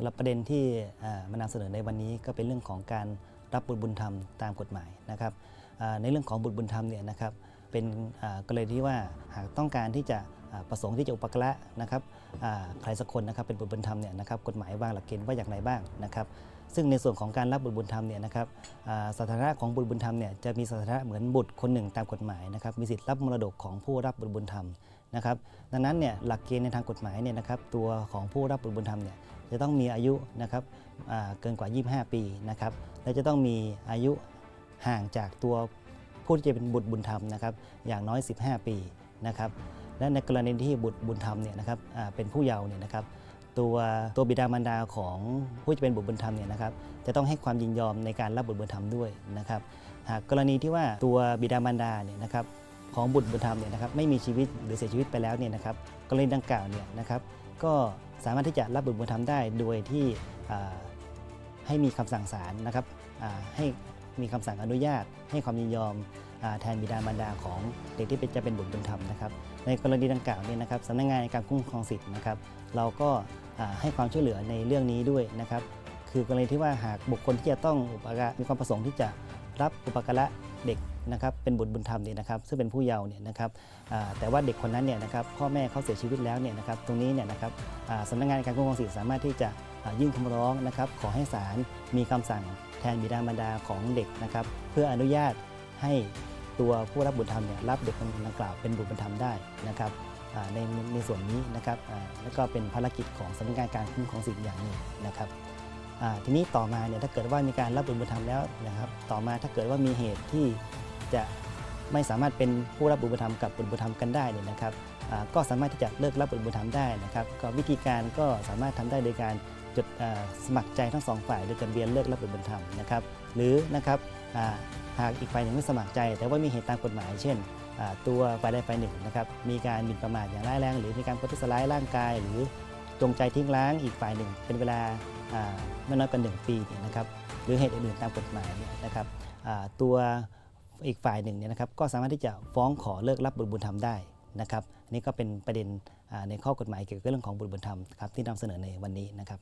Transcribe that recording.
ำหรับประเด็นที่มานำเสนอในวันนี้ก็เป็นเรื่องของการรับบุตรบุญธรรมตามกฎหมายนะครับในเรื่องของบุตรบุญธรรมเนี่ยนะครับเป็นกรณีที่ว่าหากต้องการที่จะประสงค์ที่จะอุปการะนะครับใครสักคนนะครับเป็นบุตรบุญธรรมเนี่ยนะครับกฎหมายวางหลักเกณฑ์ว่าอย่างไรบ้างนะครับ ซึ่งในส่วนของการรับบุตรบุญธรรมเนี่ยนะครับสถานะของบุตรบุญธรรมเนี่ยจะมีสถานะเหมือนบุตรคนหนึ่งตามกฎหมายนะครับมีสิทธิ์รับมรดกของผู้รับบุตรบุญธรรมนะครับดังนั้นเนี่ยหลักเกณฑ์ในทางกฎหมายเนี่ยนะครับตัวของผู้รับบุตรบุญธรรมเนี่ย จะต้องมีอายุนะครับเกินกว่า 25 ปีนะครับและจะต้องมีอายุห่างจากตัวผู้ที่จะเป็นบุตรบุญธรรมนะครับอย่างน้อย 15 ปีนะครับและในกรณีที่บุตรบุญธรรมเนี่ยนะครับเป็นผู้เยาว์เนี่ยนะครับตัวตัวบิดามารดาของผู้ที่เป็นบุตรบุญธรรมเนี่ยนะครับจะต้องให้ความยินยอมในการรับบุตรบุญธรรมด้วยนะครับหากกรณีที่ว่าตัวบิดามารดาเนี่ยนะครับของบุตรบุญธรรมเนี่ยนะครับไม่มีชีวิตหรือเสียชีวิตไปแล้วเนี่ยนะครับกรณีดังกล่าวเนี่ยนะครับก็ สามารถที่จะรับบุตรบุญธรรมได้โดยที่ให้มีคำสั่งศาลนะครับให้มีคำสั่งอนุญาต ให้ความยินยอมแทนบิดามารดาของเด็กที่เป็นจะเป็นบุตรบุญธรรมนะครับ ในกรณีดังกล่าวเนี่ยนะครับสำนักงานในการคุ้มครองสิทธิ์นะครับ เราก็ให้ความช่วยเหลือในเรื่องนี้ด้วยนะครับ คือกรณีที่ว่าหากบุคคลที่จะต้องอุปการะมีความประสงค์ที่จะรับอุปการะเด็ก นะครับเป็นบุตรบุญธรรมเนี่ยนะครับซึ่งเป็นผู้เยาว์เนี่ยนะครับแต่ว่าเด็กคนนั้นเนี่ยนะครับพ่อแม่เขาเสียชีวิตแล้วเนี่ยนะครับตรงนี้เนี่ยนะครับสำนักงานการคุ้มครองสิทธิ์สามารถที่จะยื่นคำร้องนะครับขอให้ศาลมีคำสั่งแทนบิดามารดาของเด็กนะครับเพื่ออนุญาตให้ตัวผู้รับบุตรธรรมเนี่ยรับเด็กคนดังกล่าวเป็นบุตรบุญธรรมได้นะครับในในส่วนนี้นะครับแล้วก็เป็นภารกิจของสำนักงานการคุ้มครองสิทธิ์อย่างหนึ่งนะครับทีนี้ต่อมาเนี่ยถ้าเกิดว่ามีการรับบุตรบุญธรรมแล้วนะครับต่อมาถ้าเกิดว่ามีเหตุที่ จะไม่สามารถเป็นผู้รับบุตรบุญธรรมกับบุตรบุญธรรมกันได้เนี่ยนะครับก็สามารถที่จะเลิกรับบุตรบุญธรรมได้นะครับ ก็วิธีการก็สามารถทำได้โดยการจดสมัครใจทั้งสองฝ่ายโดยจดทะเบียนเลิกรับบุตรบุญธรรมนะครับหรือนะครับหากอีกฝ่ายหนึ่งไม่สมัครใจ แต่ว่ามีเหตุตามกฎหมาย เช่น ตัวฝ่ายใดฝ่ายหนึ่งนะครับมีการหมิ่นประมาทอย่างร้ายแรง หรือมีการประทุษร้ายร่างกาย หรือจงใจทิ้งร้างอีกฝ่ายหนึ่ง เป็นเวลาไม่น้อยกว่าหนึ่งปีเนี่ยนะครับหรือเหตุอื่นๆตามกฎหมายเนี่ยนะครับตัว อีกฝ่ายหนึ่งเนี่ยนะครับก็สามารถที่จะฟ้องขอเลิกรับบุตรบุญธรรมได้นะครับอันนี้ก็เป็นประเด็นในข้อกฎหมายเกี่ยวกับเรื่องของบุตรบุญธรรมครับที่นำเสนอในวันนี้นะครับ